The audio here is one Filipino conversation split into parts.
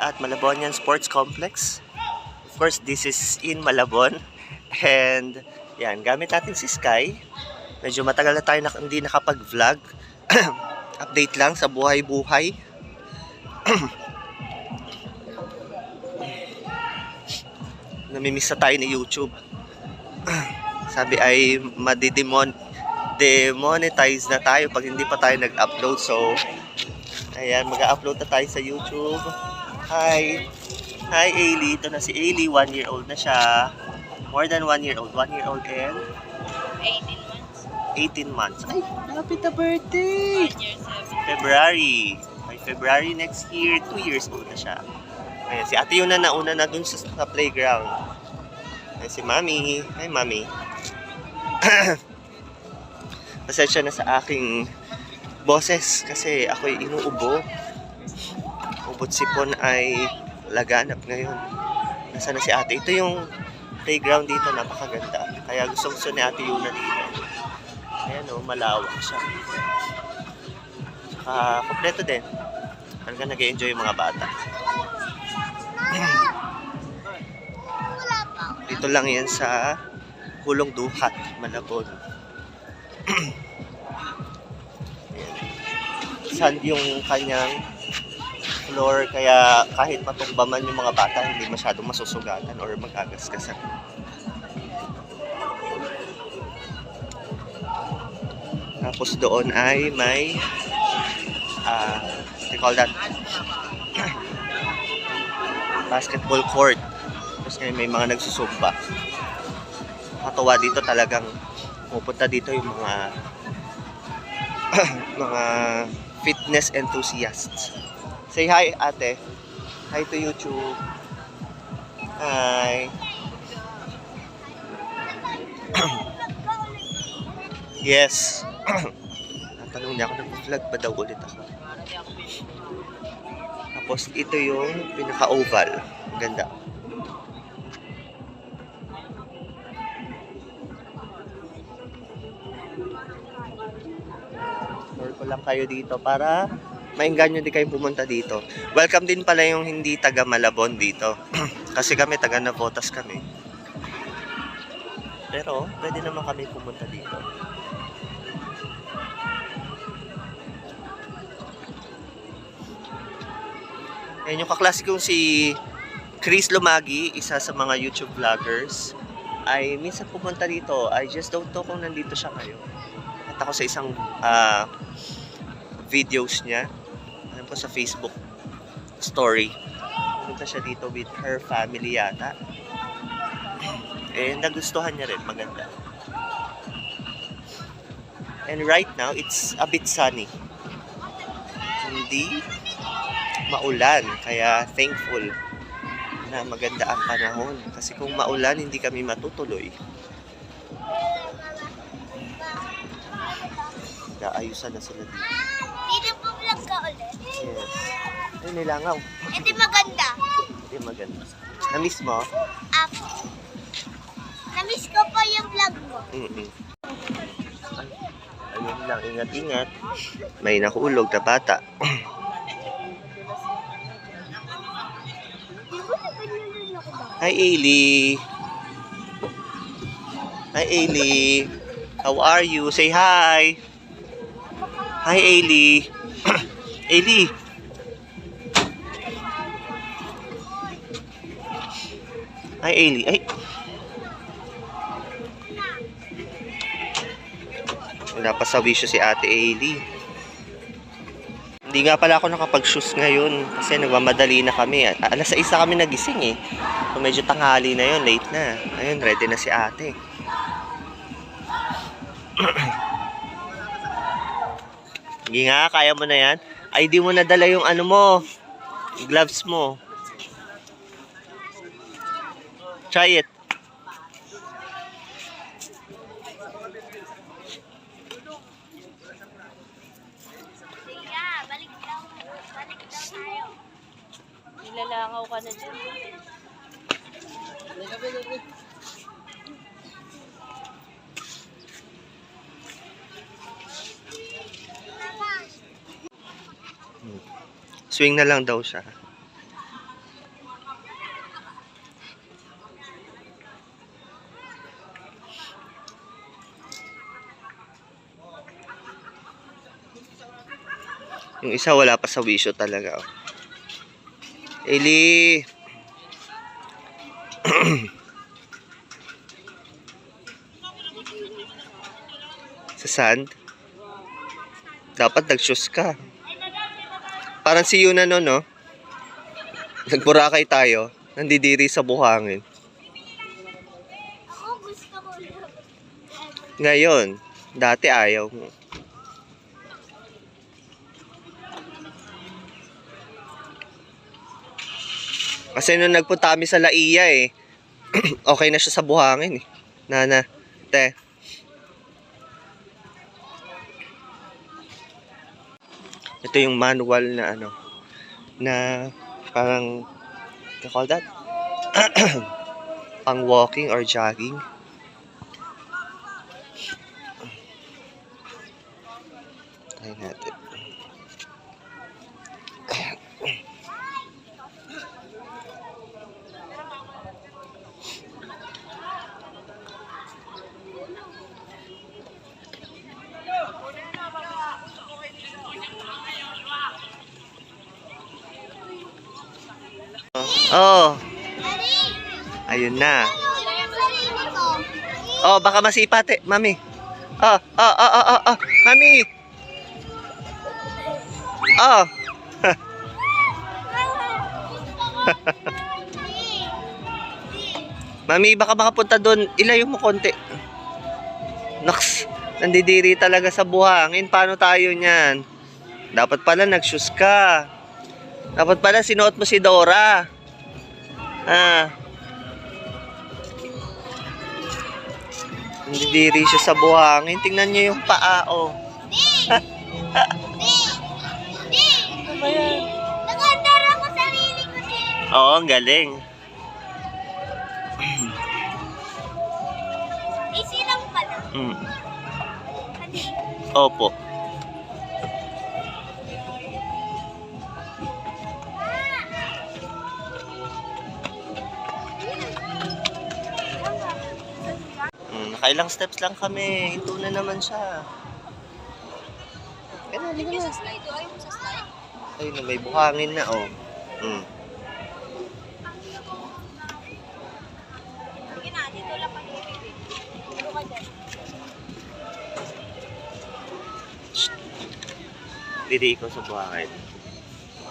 at Malabonian Sports Complex. Of course, this is in Malabon. And yan, gamit natin si Sky. Medyo matagal na tayo na, hindi nakapag-vlog. Update lang sa buhay-buhay. Namimiss na tayo ni YouTube. Sabi ay madidemon demonetize na tayo pag hindi pa tayo nag-upload. So, ayan, mag-upload na tayo sa YouTube. Hi! Hi, Ailey. Ito na si Ailey. One year old na siya. More than one year old. One year old and 18 months. 18 months. Ay, lapit na birthday! 1 year 7. February. By February next year, 2 years old na siya. Ayan, si ate yun na nauna na dun sa, sa playground. Ayan, si mami. Hi, mami. Pasensya na sa aking boses kasi ako'y inuubo. Ubot sipon ay laganap ngayon. Nasa na si ate? Ito yung playground dito, napakaganda. Kaya gusto gusto ni ate Yuna dito. Ayan o, malawak siya. Saka, kompleto din. Talaga nag enjoy yung mga bata. Dito lang yan sa Kulong Duhat, Malabon. Sand yung kanyang floor kaya kahit matumba man yung mga bata hindi masyadong masusugatan or magagasgasan. Tapos doon ay may uh, what call that? basketball court. Tapos ngayon may mga nagsusumba. Katawa dito talagang pupunta dito yung mga mga fitness enthusiasts. Say hi, ate. Hi to YouTube. Hi. yes. Natanong niya ako, nag-vlog ba daw ulit ako? Tapos ito yung pinaka-oval. Ganda. Tour ko lang kayo dito para maingganyo din kayo pumunta dito. Welcome din pala yung hindi taga Malabon dito. Kasi kami taga Navotas kami. Pero pwede naman kami pumunta dito. Ayan yung kaklase kong si Chris Lumagi, isa sa mga YouTube vloggers, ay minsan pumunta dito. I just don't know kung nandito siya ngayon. At ako sa isang ah, videos niya, po sa Facebook story. Pumunta siya dito with her family yata. Eh, nagustuhan niya rin. Maganda. And right now, it's a bit sunny. Hindi maulan. Kaya thankful na maganda ang panahon. Kasi kung maulan, hindi kami matutuloy. Ayusan na sila dito. Vlog ka ulit. Yes. Ay, nilangaw. Hindi maganda. Hindi maganda. Na-miss mo? Ako. Namiss ko pa yung vlog mo. Mm-mm. Ay, ayun lang, ingat-ingat. May nahulog na bata. Hi, Ailey. Hi, Ailey. How are you? Say hi. Hi, Ailey. Ailey. Hi, Ailey. Ay. Wala pa sa wisyo si Ate Ailey. Hindi nga pala ako nakapag-shoes ngayon kasi nagmamadali na kami. Alas 6 na kami nagising eh. So medyo tanghali na yun, late na. Ayun, ready na si ate. Hindi nga, kaya mo na yan. Ay, di mo nadala yung ano mo, gloves mo. Try it. Nilalangaw ka na dyan. Swing na lang daw siya. Yung isa wala pa sa wisyo talaga. Oh. Eli! sa sand? Dapat nag-shoes ka. Parang si Yuna no, no? Nagburakay tayo. Nandidiri sa buhangin. Ngayon, dati ayaw mo. Kasi nung nagpunta kami sa Laia eh, okay na siya sa buhangin eh. Nana, te. Ito yung manual na ano, na parang, you call that? Pang walking or jogging. Try natin. Oh, ayun na. Oh, baka masipate, mami. Oh, oh, oh, oh, oh, oh, mami. Oh, mami, baka makapunta doon. Ilayo mo konti. Naks, nandidiri talaga sa buhangin. Paano tayo niyan? Dapat pala nag-shoes ka. Dapat pala sinuot mo si Dora. Ah. Nandidiri siya sa buhangin. Tingnan niyo yung paa, oh. Ano ba yan? Nagandar ako sarili ko din. Oo, ang galing. Easy lang pala. Mm. Opo. Nakailang steps lang kami. Ito na naman siya. Kaya na, halika na. Ayun na, may buhangin na, oh. Mm. Ano dyan? Didi ko sa buhangin.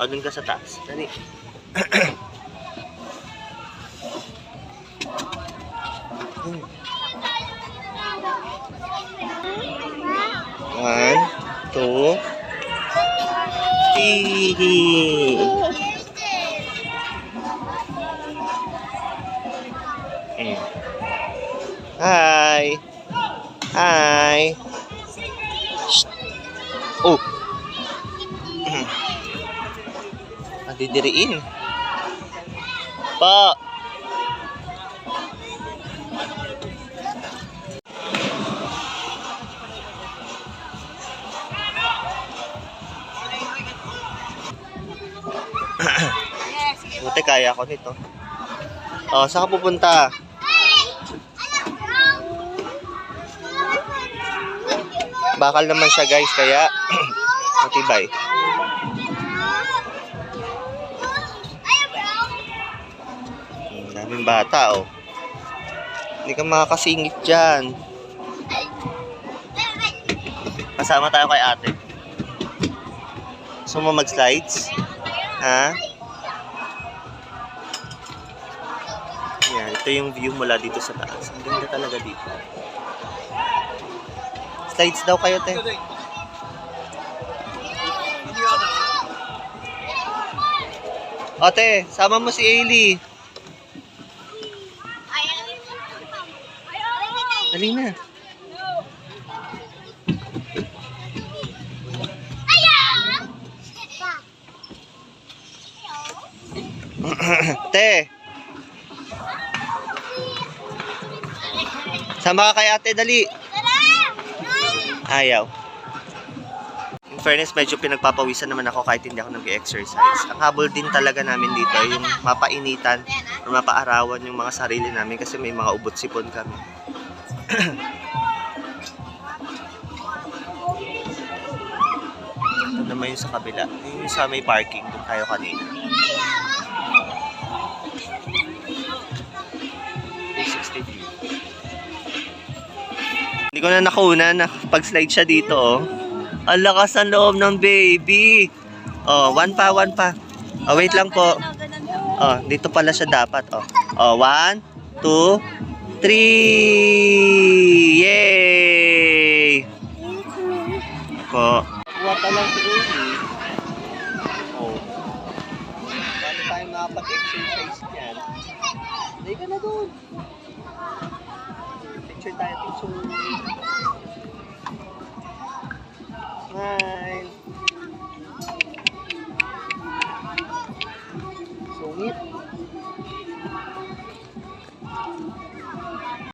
O, dun ka sa taas. Dali. two, three. Mm. Hi. Hi. Shh. Oh. Nadidiriin. Pa. Kaya ko nito. Oh, saan ka pupunta? Bakal naman siya guys, kaya matibay. Ang daming bata, oh. Hindi ka makakasingit dyan. Kasama tayo kay ate. Gusto mag-slides? Ha? Ito yung view mula dito sa taas. Ang ganda talaga dito. Slides daw kayo, te. Ate, sama mo si Ailey. Dali na. Sama ka kay ate, dali. Ayaw. In fairness, medyo pinagpapawisan naman ako kahit hindi ako nag-exercise. Ang habol din talaga namin dito yung mapainitan o mapaarawan yung mga sarili namin kasi may mga ubot sipon kami. Ito naman yung sa kabila. Yung sa may parking. Doon tayo kanina. Hindi ko na nakuna na pag-slide siya dito, oh. Ang lakas ang loob ng baby. Oh, one pa, one pa. Oh, wait lang po. Oh, dito pala siya dapat. Oh, oh one, two, three! Yay! Po. Kuha pa lang si Amy. Oh. Paano tayo makapag-exercise niyan? Hindi ka na doon. Picture tayo, picture. Smile. Sungit.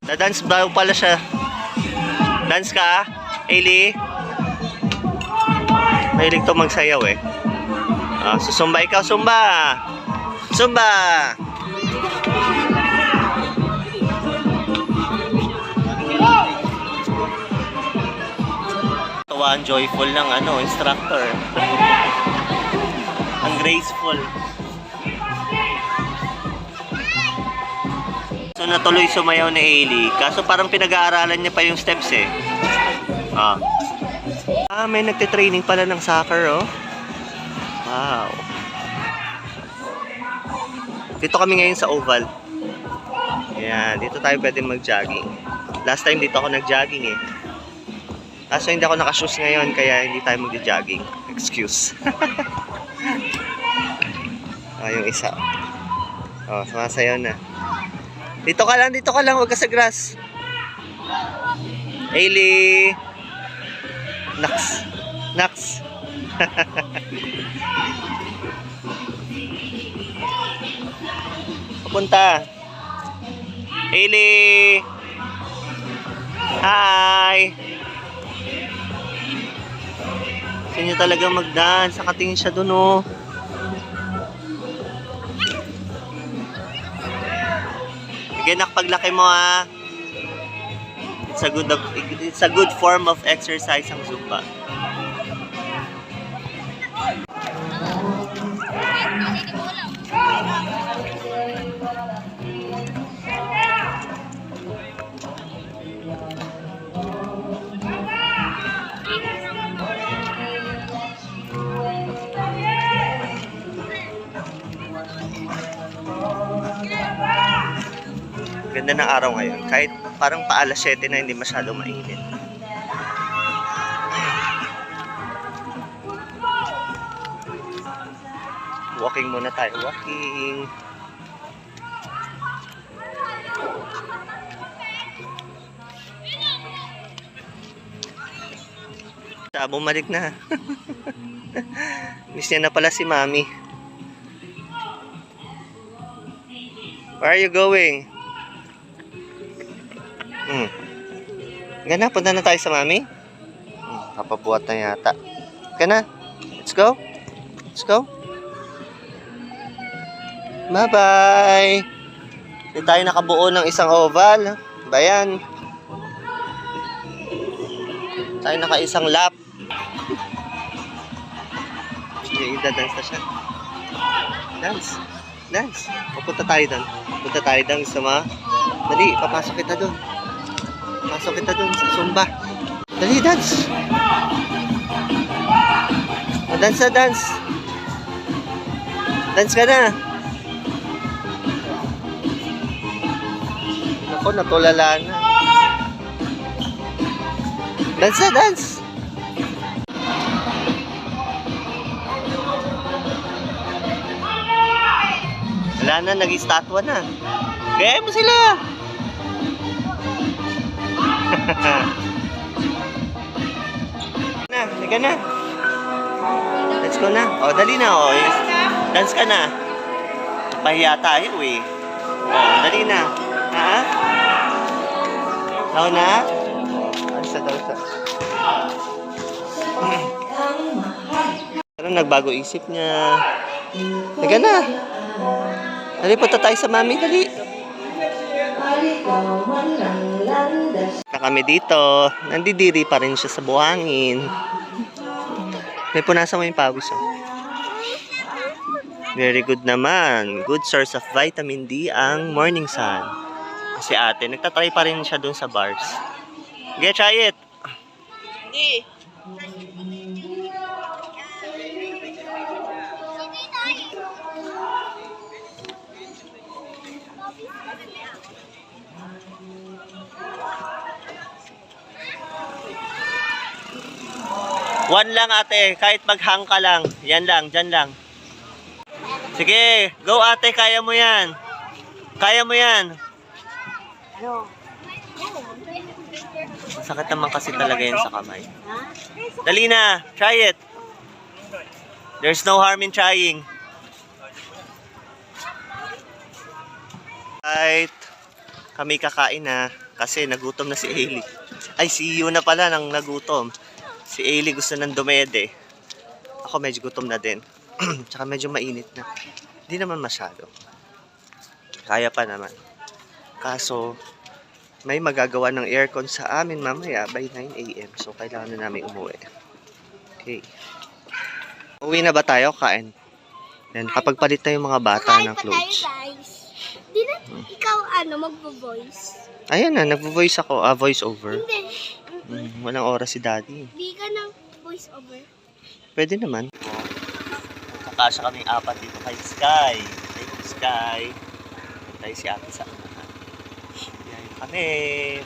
Na-dance daw pala siya. Dance ka, Ailey? Mahilig to magsayaw eh. Ah, susumba ikaw, sumba! Sumba! Tuwa ang joyful ng ano, instructor. ang graceful. So natuloy sumayaw ni Ailey. Kaso parang pinag-aaralan niya pa yung steps eh. Ah. Ah, may nagte-training pala ng soccer oh. Wow. Dito kami ngayon sa oval. Yan, dito tayo pwede mag-jogging. Last time dito ako nag-jogging eh. Kaso hindi ako nakashoes ngayon kaya hindi tayo mag-jogging. Excuse. ah, yung isa. Oh, sumasayaw na. Dito ka lang, dito ka lang, huwag ka sa grass. Hailey! Naks. Naks. Papunta. Hailey! Hi! Gusto talaga mag-dance. Nakatingin siya dun, oh. Nak, paglaki mo, ah. It's a good it's a good form of exercise ang Zumba. Ganda ng araw ngayon. Kahit parang pa alas 7 na hindi masyado mainit. Walking muna tayo. Walking. Siya, bumalik na. Miss niya na pala si Mami. Where are you going? Hmm. Gana, punta na tayo sa mami. Hmm, kapabuhat na yata. Gana, let's go. Let's go. Bye-bye. Hindi tayo nakabuo ng isang oval. Bayan. Tayo naka isang lap. Sige, dance na siya. Dance. Dance. Pupunta tayo doon. Pupunta tayo doon sa mga... Dali, papasok kita doon. Pasok kita doon sa Zumba. Dali, dance. O, dance na, dance. Dance ka na. Ako, natulala na. Dance na, dance. Wala na, nag-estatwa na. Kaya mo sila. Na, halika na. Let's go na. O, dali na. O, yes. dance ka na. Pahiya tayo eh. O, dali na. Ha? Daw na? Dansa, dansa. Pero nagbago isip niya. Halika na. Dali, punta tayo sa mami. Dali. Na kami dito. Nandidiri pa rin siya sa buhangin. May punasan mo yung pawis, oh. Very good naman. Good source of vitamin D ang morning sun. Si ate, nagtatry pa rin siya dun sa bars. Get try it. Hindi. One lang ate, kahit maghang ka lang. Yan lang, dyan lang. Sige, go ate, kaya mo yan. Kaya mo yan. Masakit naman kasi talaga yan sa kamay. Dali na, try it. There's no harm in trying. Right. Kami kakain na kasi nagutom na si Ailey. Ay, si Yuna pala nang nagutom. Si Ailey gusto ng dumede. Ako medyo gutom na din. Tsaka medyo mainit na. Hindi naman masyado. Kaya pa naman. Kaso, may magagawa ng aircon sa amin mamaya by 9 a.m. So, kailangan na namin umuwi. Okay. Uwi na ba tayo? Kain. Yan, kapag palit na yung mga bata Kain ng tayo, clothes. guys. Di na ikaw, ano, magvo-voice? Ayan na, nagvo-voice ako. Ah, voice over. Hindi. Mm, walang oras si daddy. Di ka ng voice over. Pwede naman. Kakasya kami apat dito kay Sky. Kay Sky. Tayo si ate sa unahan. Yan kami.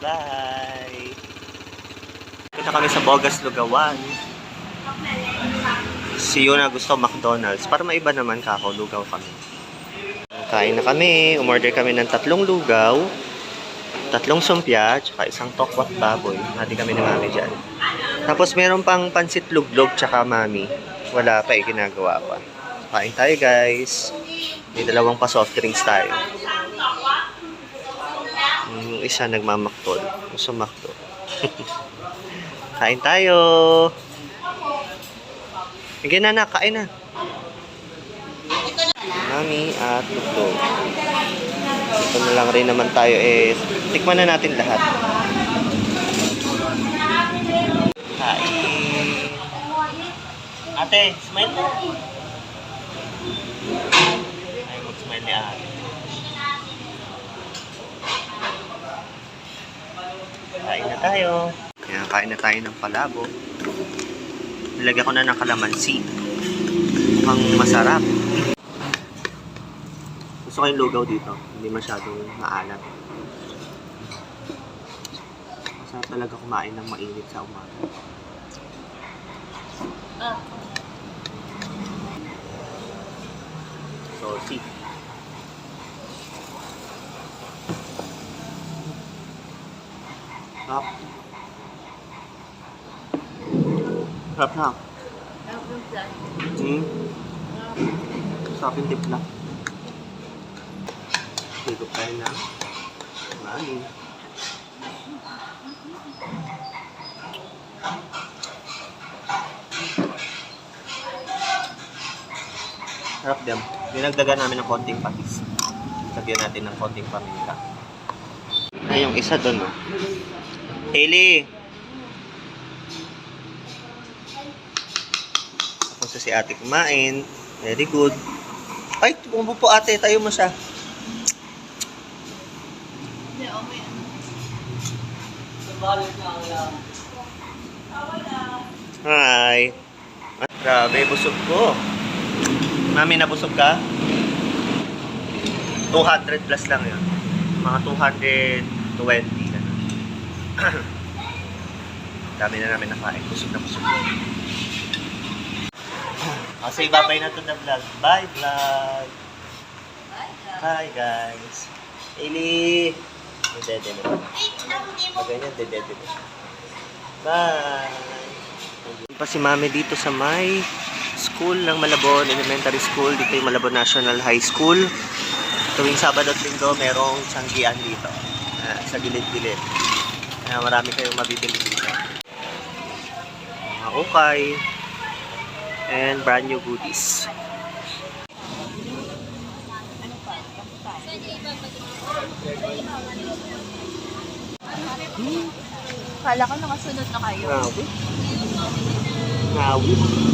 Bye! Kita kami sa Bogas Lugawan. Si Yuna gusto McDonald's. Para maiba naman kako, lugaw kami. Kain na kami. Umorder kami ng tatlong lugaw. Tatlong sumpya, tsaka isang tokwat baboy. Hati kami ni mami dyan. Tapos meron pang pansit luglog tsaka mami. Wala pa eh, pa. Kain tayo guys. May dalawang pa soft drinks tayo. Yung isa nagmamaktol. Gusto makto. kain tayo. Sige na na, kain na. Mami at luglog. Ito na lang rin naman tayo eh. Tikman na natin lahat. Kain. Ate, smile na. Ay, mag-smile ni ate. Kain na tayo. Kaya kain na tayo ng palabo. Nilagyan ko na ng kalamansi. Mukhang masarap. Gusto ko yung lugaw dito. Hindi masyadong maalat. Masarap talaga kumain ng mainit sa umaga. So, see. Sarap. Sarap na. Hmm. Sarap yung timpla. Higop tayo na. Mali. Sarap din. Dinagdagan namin ng konting patis. Lagyan natin ng konting paminta. Ay, yung isa doon, oh. Hailey! Tapos na si ate kumain. Very good. Ay, tumubo po ate. Tayo mo siya. Hi. Grabe, busog ko. Mami, nabusog ka? 200 plus lang yun. Mga 220. Ganun. Dami na namin nakain. Busog na busog. Kasi babay na to na vlog. Bye vlog. Hi guys. Eli. Dede na. Wait lang, di mo. Pag ganyan, dede na siya. Bye! Pa si Mami dito sa may school ng Malabon Elementary School. Dito yung Malabon National High School. Tuwing Sabado at Linggo, merong sanggian dito. Ah, sa gilid-gilid. Kaya marami kayong mabibili dito. Mga ukay. And brand new goodies. Kala ko nakasunod na kayo. Ngawi. Ngawi.